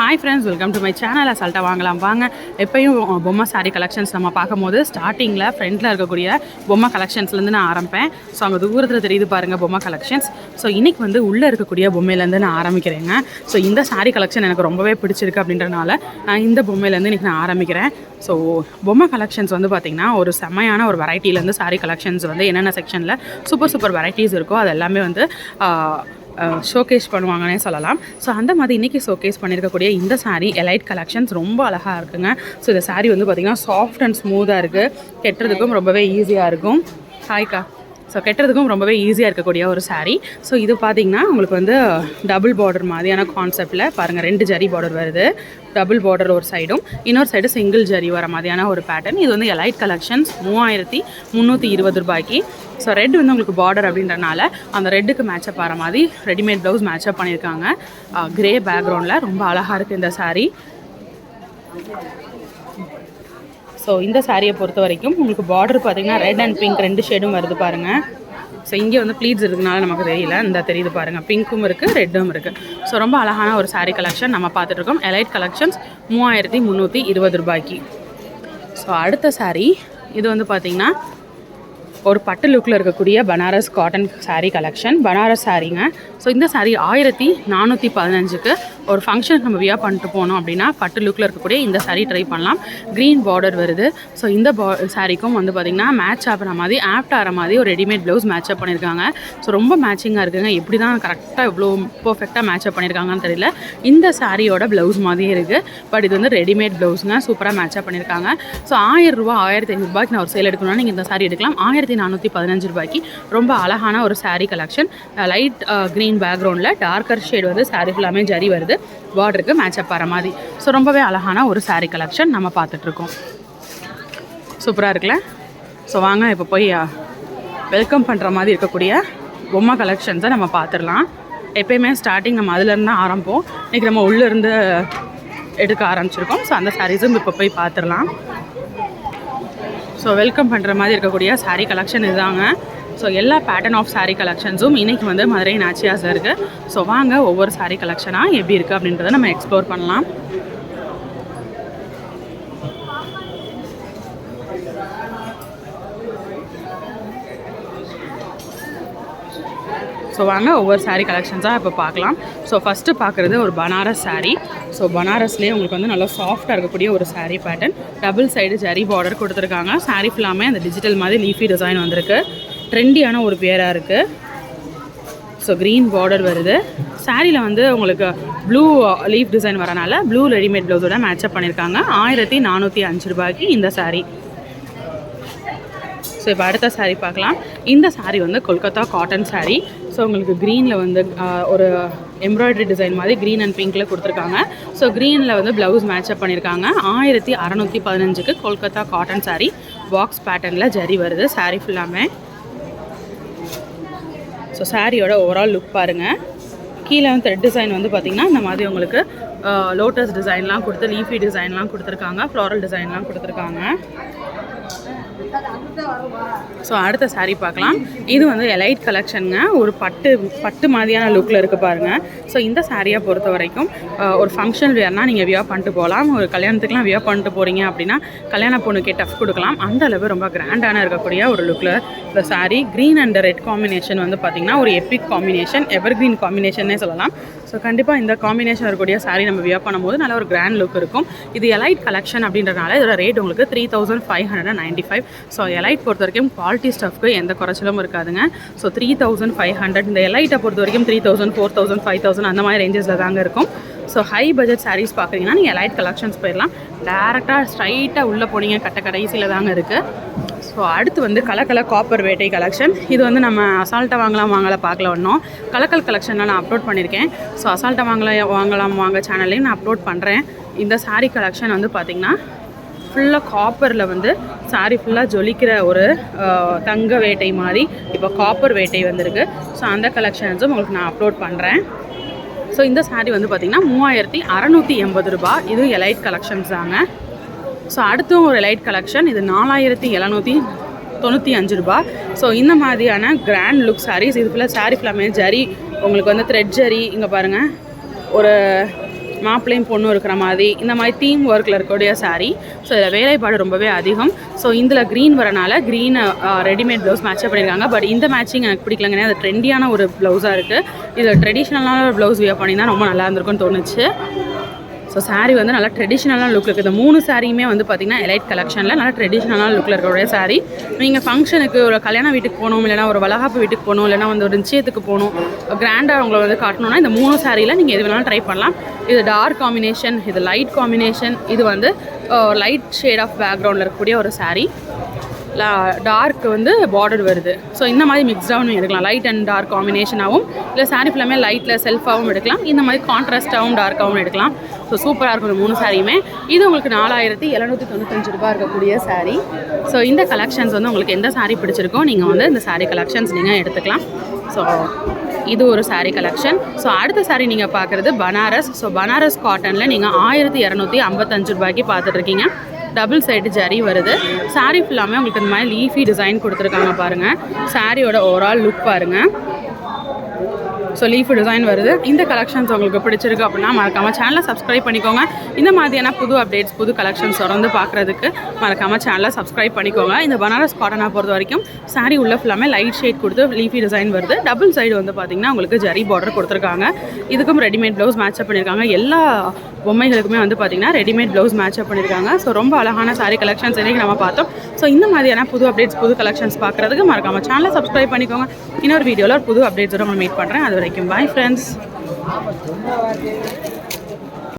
Hi friends welcome to my channel அசால்ட்டாக வாங்கலாம். வாங்க எப்பயும் பொம்மை சாரீ கலெக்ஷன்ஸ் நம்ம பார்க்கும்போது ஸ்டார்டிங்கில் ஃப்ரண்ட்டில் இருக்கக்கூடிய பொம்மை கலெக்ஷன்ஸ்லேருந்து நான் ஆரம்பிப்பேன். ஸோ அங்கே தூரத்தில் தெரியுது பாருங்கள் பொம்மை கலெக்ஷன்ஸ் ஸோ இன்றைக்கி வந்து உள்ளே இருக்கக்கூடிய பொம்மையிலேருந்து நான் ஆரம்பிக்கிறேங்க. ஸோ இந்த சாரீ கலெக்ஷன் எனக்கு ரொம்பவே பிடிச்சிருக்கு அப்படின்றனால நான் இந்த பொம்மையிலேருந்து இன்றைக்கி நான் ஆரம்பிக்கிறேன். ஸோ பொம்மை கலெக்ஷன்ஸ் வந்து பார்த்திங்கன்னா ஒரு செம்மையான ஒரு வெரைட்டிலேருந்து சாரீ கலெக்ஷன்ஸ் வந்து என்னென்ன செக்ஷனில் சூப்பர் சூப்பர் வெரைட்டிஸ் இருக்கோ அது எல்லாமே வந்து ஷோகேஸ் பண்ணுவாங்கன்னே சொல்லலாம். ஸோ அந்த மாதிரி இன்றைக்கி ஷோகேஸ் பண்ணியிருக்கக்கூடிய இந்த சாரீ எலைட் கலெக்ஷன்ஸ் ரொம்ப அழகாக இருக்குங்க. ஸோ இந்த சாரீ வந்து பார்த்திங்கன்னா சாஃப்ட் அண்ட் ஸ்மூத்தாக இருக்குது கெட்டுறதுக்கும் ரொம்பவே ஈஸியாக இருக்கும். ஹாய்க்கா ஸோ கெட்டுறதுக்கும் ரொம்பவே ஈஸியாக இருக்கக்கூடிய ஒரு சாரீ ஸோ இது பார்த்திங்கன்னா உங்களுக்கு வந்து டபுள் பார்டர் மாதிரியான கான்செப்டில் பாருங்கள் ரெண்டு ஜரி பார்டர் வருது. டபுள் பார்டர் ஒரு சைடும் இன்னொரு சைடு சிங்கிள் ஜரி வர மாதிரியான ஒரு பேட்டர்ன் இது வந்து எலைட் கலெக்ஷன்ஸ் மூவாயிரத்தி முந்நூற்றி இருபது ரூபாய்க்கு. ஸோ ரெட் வந்து உங்களுக்கு பார்டர் அப்படின்றனால அந்த ரெட்டுக்கு மேட்சப் ஆகிற மாதிரி ரெடிமேட் ப்ளவுஸ் மேட்சப் பண்ணியிருக்காங்க. Uh, கிரே பேக்ரவுண்டில் ரொம்ப அழகாக இருக்குது இந்த சாரீ ஸோ இந்த சாரியை பொறுத்த வரைக்கும் உங்களுக்கு பார்டர் பார்த்தீங்கன்னா ரெட் அண்ட் பிங்க் ரெண்டு ஷேடும் வருது பாருங்கள் ஸோ இங்கே வந்து ப்ளீட்ஸ் இருக்கனால நமக்கு தெரியல. இந்த தெரியுது பாருங்கள் பிங்க்கும் இருக்குது ரெட்டும் இருக்குது ஸோ ரொம்ப அழகான ஒரு சாரீ கலெக்ஷன் நம்ம பார்த்துட்ருக்கோம். எலைட் கலெக்ஷன்ஸ் மூவாயிரத்தி முந்நூற்றி இருபது ரூபாய்க்கு. ஸோ அடுத்த சாரீ இது வந்து பார்த்திங்கன்னா ஒரு பட்டு லுக்கில் இருக்கக்கூடிய பனாரஸ் காட்டன் சாரீ கலெக்ஷன் பனாரஸ் சாரீங்க ஸோ இந்த சாரீ ஆயிரத்தி நானூற்றி பதினஞ்சுக்கு ஒரு ஃபங்க்ஷன் நம்ம வியா பண்ணிட்டு போனோம் அப்படின்னா பட்டு லுக்கில் இருக்கக்கூடிய இந்த சாரீ ட்ரை பண்ணலாம். க்ரீன் பார்டர் வருது. ஸோ இந்த பா சாரீக்கும் வந்து பார்த்திங்கன்னா மேட்ச் ஆகிற மாதிரி ஆப்ட் ஆகிற மாதிரி ஒரு ரெடிமேட் ப்ளவுஸ் மேட்சப் பண்ணியிருக்காங்க ஸோ ரொம்ப மேட்சிங்காக இருக்குங்க. எப்படி தான் கரெக்டாக இவ்வளோ பர்ஃபெக்டாக மேட்சப் பண்ணியிருக்காங்கன்னு தெரியல. இந்த சாரியோட ப்ளவுஸ் மாதிரியே இருக்குது பட் இது வந்து ரெடிமேட் ப்ளவுஸுங்க சூப்பராக மேட்சப் பண்ணியிருக்காங்க ஸோ ஆயிரம் ரூபா ஆயிரத்தி ஐநூறுரூபாய்க்கு நான் ஒரு சேல் எடுக்கணும்னா நீங்கள் இந்த சாரி எடுக்கலாம். ஆயிரத்தி நானூற்றி பதினஞ்சு ரூபாய்க்கு ரொம்ப அழகான ஒரு சாரீ கலெக்ஷன் லைட் க்ரீன் பேக்ரவுண்டில் டார்க்கர் ஷேட் வந்து சாரீ ஃபுல்லாமே ஜரி வருது. பார்டருக்கு மேட்சப் ஆகிற மாதிரி. ஸோ ரொம்பவே அழகான ஒரு சாரீ கலெக்ஷன் நம்ம பார்த்துட்ருக்கோம் சூப்பராக இருக்குல்ல? ஸோ வாங்க இப்போ போய் வெல்கம் பண்ணுற மாதிரி இருக்கக்கூடிய பொம்மை கலெக்ஷன்ஸை நம்ம பார்த்துடலாம். எப்பயுமே ஸ்டார்டிங் நம்ம அதுலேருந்து தான் ஆரம்பம் இன்றைக்கி நம்ம உள்ளேருந்து எடுக்க ஆரம்பிச்சிருக்கோம். ஸோ அந்த சாரீஸும் இப்போ போய் பார்த்துடலாம். ஸோ வெல்கம் பண்ணுற மாதிரி இருக்கக்கூடிய சாரீ கலெக்ஷன் இதுதாங்க. ஸோ எல்லா பேட்டர்ன் ஆஃப் சாரீ கலெக்ஷன்ஸும் இன்றைக்கி வந்து மதுரை நாச்சியாஸில் இருக்குது ஸோ வாங்க ஒவ்வொரு சாரீ கலெக்ஷனாக எப்படி இருக்குது அப்படின்றத நம்ம எக்ஸ்ப்ளோர் பண்ணலாம். ஸோ வாங்க ஒவ்வொரு சாரீ கலெக்ஷன்ஸாக இப்போ பார்க்கலாம். ஸோ ஃபஸ்ட்டு பார்க்குறது ஒரு பனாரஸ் சாரீ ஸோ பனாரஸ்லேயே உங்களுக்கு வந்து நல்லா சாஃப்டாக இருக்கக்கூடிய ஒரு sari pattern double side zari border கொடுத்துருக்காங்க. சாரீ ஃபுல்லாமே அந்த டிஜிட்டல் மாதிரி லீஃபி டிசைன் வந்திருக்கு. ட்ரெண்டியான ஒரு பேராக இருக்குது ஸோ க்ரீன் பார்டர் வருது. சாரியில் வந்து உங்களுக்கு ப்ளூ லீஃப் டிசைன் வரனால ப்ளூ ரெடிமேட் ப்ளவுஸோட மேட்சப் பண்ணியிருக்காங்க ஆயிரத்தி நானூற்றி அஞ்சு ரூபாய்க்கு இந்த சாரீ ஸோ இப்போ அடுத்த சாரீ பார்க்கலாம். இந்த சாரீ வந்து கொல்கத்தா காட்டன் சாரீ ஸோ உங்களுக்கு க்ரீனில் வந்து ஒரு எம்ப்ராய்டரி டிசைன் மாதிரி க்ரீன் அண்ட் பிங்க்கில் கொடுத்துருக்காங்க. ஸோ க்ரீனில் வந்து ப்ளவுஸ் மேட்சப் பண்ணியிருக்காங்க. ஆயிரத்தி அறநூற்றி பதினஞ்சுக்கு கொல்கத்தா காட்டன் சாரீ பாக்ஸ் பேட்டர்னில் ஜரி வருது. சாரீ ஃபுல்லாமே ஸோ சாரியோட ஓவரால் லுக் பாருங்கள் கீழே வந்து த்ரெட் டிசைன் வந்து பார்த்திங்கன்னா இந்த மாதிரி உங்களுக்கு லோட்டஸ் டிசைன்லாம் கொடுத்து லீஃபி டிசைன்லாம் கொடுத்துருக்காங்க. ஃப்ளாரல் டிசைன்லாம் கொடுத்துருக்காங்க. ஸோ அடுத்த சாரீ பார்க்கலாம். இது வந்து எலைட் கலெக்ஷனுங்க ஒரு பட்டு பட்டு மாதிரியான லுக்கில் இருக்குது பாருங்கள் ஸோ இந்த சாரியை பொறுத்த வரைக்கும் ஒரு ஃபங்க்ஷன் வேர்னால் நீங்கள் வியா பண்ணிட்டு போகலாம். ஒரு கல்யாணத்துக்குலாம் வியா பண்ணிட்டு போகிறீங்க அப்படின்னா கல்யாண பொண்ணுக்கே டஃப் கொடுக்கலாம். அந்த அளவு ரொம்ப கிராண்டான இருக்கக்கூடிய ஒரு லுக்கில் இந்த sari green and red combination வந்து பார்த்திங்கன்னா ஒரு எப்பிக் காம்பினேஷன் எவர் க்ரீன் காம்பினேஷன்னே சொல்லலாம். ஸோ கண்டிப்பாக இந்த காம்பினேஷன் இருக்கக்கூடிய சாரீ நம்ம வியா பண்ணும்போது நல்ல ஒரு கிராண்ட் லுக் இருக்கும். இது எலைட் கலெக்ஷன் அப்படின்றனால இதோட ரேட் உங்களுக்கு three thousand five hundred ninety five so elite பொறுத்த வரைக்கும் குவாலிட்டி ஸ்டஃப்க்கு எந்த குறைச்சலும் இருக்காதுங்க. So three thousand five hundred இந்த எலைட்டை பொறுத்த வரைக்கும் three thousand four thousand five thousand அந்த மாதிரி ரேஞ்சஸில் தாங்க இருக்கும். ஸோ ஹை பட்ஜெட் சாரீஸ் பார்க்குறீங்கன்னா நீங்கள் எலைட் கலெக்ஷன்ஸ் போயிடலாம் டேரெக்டாக ஸ்ட்ரைட்டாக உள்ளே போனீங்க கட்ட கடைசியில் தாங்க இருக்குது ஸோ அடுத்து வந்து கலக்கல காப்பர் வேட்டை கலெக்ஷன் இது வந்து நம்ம அசால்ட்டாக வாங்கலாம் வாங்கல பார்க்கல ஒன்றும் கலக்கல் கலெக்ஷனில் நான் அப்லோட் பண்ணியிருக்கேன் ஸோ அசால்ட்டாக வாங்கலாம் வாங்கலாம் வாங்க சேனல்லையும் நான் அப்லோட் பண்ணுறேன் இந்த சாரீ கலெக்ஷன் வந்து பார்த்திங்கன்னா ஃபுல்லாக காப்பரில் வந்து சாரி ஃபுல்லாக ஜொலிக்கிற ஒரு தங்க வேட்டை மாதிரி இப்போ காப்பர் வேட்டை வந்திருக்கு. ஸோ அந்த கலெக்ஷன்ஸும் உங்களுக்கு நான் அப்லோட் பண்ணுறேன் ஸோ இந்த saree வந்து பார்த்திங்கன்னா மூவாயிரத்தி அறநூற்றி எண்பது ரூபாய் இது எலைட் கலெக்ஷன்ஸ் தாங்க. ஸோ அடுத்தும் ஒரு லைட் கலெக்ஷன் இது நாலாயிரத்தி எழுநூற்றி தொண்ணூற்றி அஞ்சு ரூபா. ஸோ இந்த மாதிரியான கிராண்ட் லுக் சாரீஸ் இது ஃபுல்லாக saree ஃபுல்லாமே ஜரி உங்களுக்கு வந்து த்ரெட் ஜரி. இங்கே பாருங்கள் ஒரு மாப்பிள்ளையும் பொண்ணும் இருக்கிற மாதிரி இந்த மாதிரி தீம் ஒர்க்கில் இருக்கக்கூடிய சாரீ ஸோ இதில் வேலைப்பாடு ரொம்பவே அதிகம். ஸோ இதில் க்ரீன் வரனால green readymade blouse match up பண்ணியிருக்காங்க பட் இந்த மேட்சிங் எனக்கு பிடிக்கலங்கன்னே அது ட்ரெண்டியான ஒரு ப்ளவுஸாக இருக்குது இதில் ட்ரெடிஷ்னலான ஒரு ப்ளவுஸ் வியர் பண்ணியிருந்தா ரொம்ப நல்லா இருந்திருக்கும்னு தோணுச்சு. ஸோ சாரீ வந்து நல்லா ட்ரெடிஷ்னலான லுக் இருக்குது இந்த மூணு சாரியுமே வந்து பார்த்திங்கன்னா எலைட் கலெக்ஷனில் நல்லா ட்ரெடிஷ்னலான லுக்கில் இருக்கக்கூடிய சாரீ நீங்கள் ஃபங்க்ஷனுக்கு ஒரு கல்யாண வீட்டுக்கு போகணும் இல்லைனா ஒரு வளகாப்பு வீட்டுக்கு போகணும் இல்லைனா வந்து ஒரு நிச்சயத்துக்கு போகணும் கிராண்டாக உங்களை வந்து காட்டணும்னா இந்த மூணு சாரியில் நீங்கள் எது வேணாலும் ட்ரை பண்ணலாம். இது டார்க் காம்பினேஷன் இது லைட் காம்பினேஷன் இது வந்து லைட் ஷேட் ஆஃப் பேக்ரவுண்டில் இருக்கக்கூடிய ஒரு சாரீ டார்க் வந்து பார்டர் வருது. ஸோ இந்த மாதிரி மிக்ஸ்டாகவும் எடுக்கலாம். லைட் அண்ட் டார்க் காம்பினேஷனாகவும் இல்லை சாரீ ஃபுல்லாமே லைட்டில் செல்ஃபாகவும் எடுக்கலாம். இந்த மாதிரி கான்ட்ராஸ்ட்டாகவும் டார்க்காகவும் எடுக்கலாம். ஸோ சூப்பராக இருக்கும் இந்த மூணு சாரியுமே இது உங்களுக்கு நாலாயிரத்தி எழுநூற்றி தொண்ணூத்தஞ்சு ரூபாய் இருக்கக்கூடிய சாரீ ஸோ இந்த கலெக்ஷன்ஸ் வந்து உங்களுக்கு எந்த சாரீ பிடிச்சிருக்கோ நீங்கள் வந்து இந்த சாரீ கலெக்ஷன்ஸ் நீங்கள் எடுத்துக்கலாம். ஸோ இது ஒரு சாரீ கலெக்ஷன் ஸோ அடுத்த சாரீ நீங்கள் பார்க்குறது பனாரஸ் ஸோ பனாரஸ் காட்டனில் நீங்கள் ஆயிரத்தி இரநூத்தி ஐம்பத்தஞ்சு ரூபாய்க்கு பார்த்துட்ருக்கீங்க டபுள் சைடு ஜரி வருது. சாரீ ஃபுல்லாமே உங்களுக்கு இந்த மாதிரி லீஃபி டிசைன் கொடுத்துருக்காங்க பாருங்கள் சாரியோட ஓவரால் லுக் பாருங்கள் ஸோ லீஃப் டிசைன் வருது. இந்த கலெக்ஷன்ஸ் உங்களுக்கு பிடிச்சிருக்கு அப்படின்னா மறக்காமல் சேனலை சப்ஸ்கிரைப் பண்ணிக்கோங்க. இந்த மாதிரியான புது அப்டேட்ஸ் புது கலெக்ஷன்ஸ் தொடர்ந்து பார்க்குறதுக்கு மறக்காமல் சேனலை சப்ஸ்கிரைப் பண்ணிக்கோங்க. இந்த பனாரஸ் காட்டனை பொறுத்த வரைக்கும் சாரீ உள்ள ஃபுல்லாமே லைட் ஷேட் கொடுத்து லீஃபி டிசைன் வருது. டபுள் சைடு வந்து பார்த்திங்கன்னா உங்களுக்கு ஜரி பார்டர் கொடுத்துருக்காங்க. இதுக்கும் ரெடிமேட் ப்ளவுஸ் மேட்சப் பண்ணியிருக்காங்க. எல்லா பொம்மைகளுக்குமே வந்து பார்த்திங்கன்னா ரெடிமேட் ப்ளவுஸ் மேட்சப் பண்ணியிருக்காங்க. ஸோ ரொம்ப அழகான சாரீ கலெக்ஷன்ஸ் இன்றைக்கி நம்ம பார்த்தோம். ஸோ இந்த மாதிரியான புது அப்டேட்ஸ் புது கலெக்ஷன்ஸ் பார்க்குறதுக்கு மறக்காமல் சேனலை சப்ஸ்கிரைப் பண்ணிக்கோங்க. இன்னொரு வீடியோவில் ஒரு புது அப்டேட்ஸோட உங்களை மீட் பண்ணுறேன் அது வரைக்கும் பாய் ஃப்ரெண்ட்ஸ்